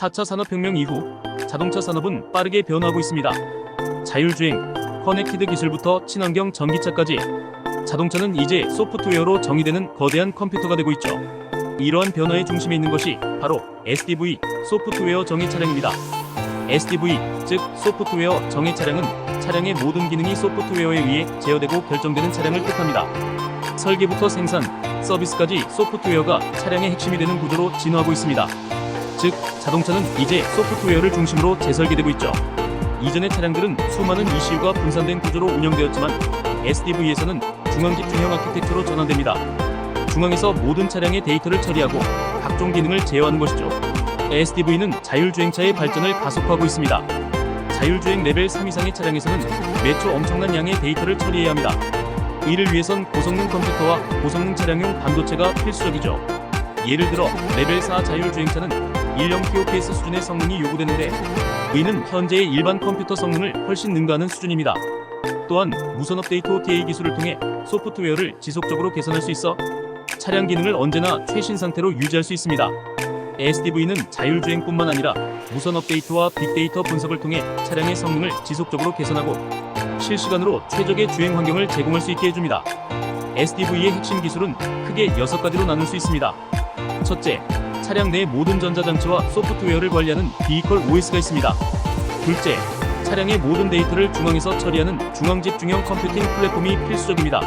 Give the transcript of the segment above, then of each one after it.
4차 산업혁명 이후 자동차 산업은 빠르게 변화하고 있습니다. 자율주행, 커넥티드 기술부터 친환경 전기차까지 자동차는 이제 소프트웨어로 정의되는 거대한 컴퓨터가 되고 있죠. 이러한 변화의 중심에 있는 것이 바로 SDV, 소프트웨어 정의 차량입니다. SDV, 즉 소프트웨어 정의 차량은 차량의 모든 기능이 소프트웨어에 의해 제어되고 결정되는 차량을 뜻합니다. 설계부터 생산, 서비스까지 소프트웨어가 차량의 핵심이 되는 구조로 진화하고 있습니다. 즉, 자동차는 이제 소프트웨어를 중심으로 재설계되고 있죠. 이전의 차량들은 수많은 ECU가 분산된 구조로 운영되었지만 SDV에서는 중앙 집 중형 아키텍처로 전환됩니다. 중앙에서 모든 차량의 데이터를 처리하고 각종 기능을 제어하는 것이죠. SDV는 자율주행차의 발전을 가속화하고 있습니다. 자율주행 레벨 3 이상의 차량에서는 매초 엄청난 양의 데이터를 처리해야 합니다. 이를 위해선 고성능 컴퓨터와 고성능 차량용 반도체가 필수적이죠. 예를 들어 레벨 4 자율주행차는 1령 TOPS 수준의 성능이 요구되는데 이는 현재의 일반 컴퓨터 성능을 훨씬 능가하는 수준입니다. 또한 무선 업데이트 OTA 기술을 통해 소프트웨어를 지속적으로 개선할 수 있어 차량 기능을 언제나 최신 상태로 유지할 수 있습니다. SDV는 자율주행뿐만 아니라 무선 업데이트와 빅데이터 분석을 통해 차량의 성능을 지속적으로 개선하고 실시간으로 최적의 주행 환경을 제공할 수 있게 해줍니다. SDV의 핵심 기술은 크게 6가지로 나눌 수 있습니다. 첫째, 차량 내 모든 전자장치와 소프트웨어를 관리하는 비이컬 OS가 있습니다. 둘째, 차량의 모든 데이터를 중앙에서 처리하는 중앙집 중형 컴퓨팅 플랫폼이 필수적입니다.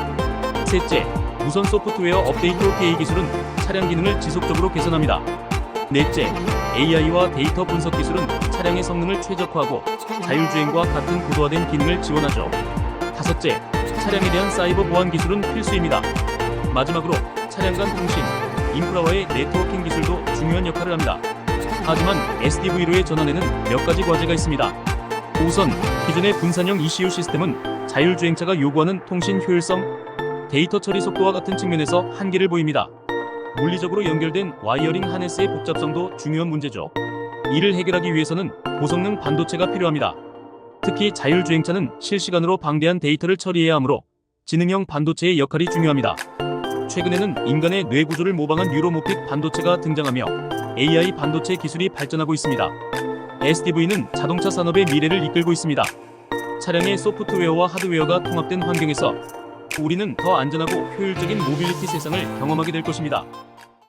셋째, 무선 소프트웨어 업데이트 OTA 기술은 차량 기능을 지속적으로 개선합니다. 넷째, AI와 데이터 분석 기술은 차량의 성능을 최적화하고 자율주행과 같은 고도화된 기능을 지원하죠. 다섯째, 차량에 대한 사이버 보안 기술은 필수입니다. 마지막으로 차량 간 통신, 인프라와의 네트워킹 기술도 중요한 역할을 합니다. 하지만 SDV로의 전환에는 몇 가지 과제가 있습니다. 우선 기존의 분산형 ECU 시스템은 자율주행차가 요구하는 통신 효율성, 데이터 처리 속도와 같은 측면에서 한계를 보입니다. 물리적으로 연결된 와이어링 하네스의 복잡성도 중요한 문제죠. 이를 해결하기 위해서는 고성능 반도체가 필요합니다. 특히 자율주행차는 실시간으로 방대한 데이터를 처리해야 하므로 지능형 반도체의 역할이 중요합니다. 최근에는 인간의 뇌 구조를 모방한 뉴로모픽 반도체가 등장하며 AI 반도체 기술이 발전하고 있습니다. SDV는 자동차 산업의 미래를 이끌고 있습니다. 차량의 소프트웨어와 하드웨어가 통합된 환경에서 우리는 더 안전하고 효율적인 모빌리티 세상을 경험하게 될 것입니다.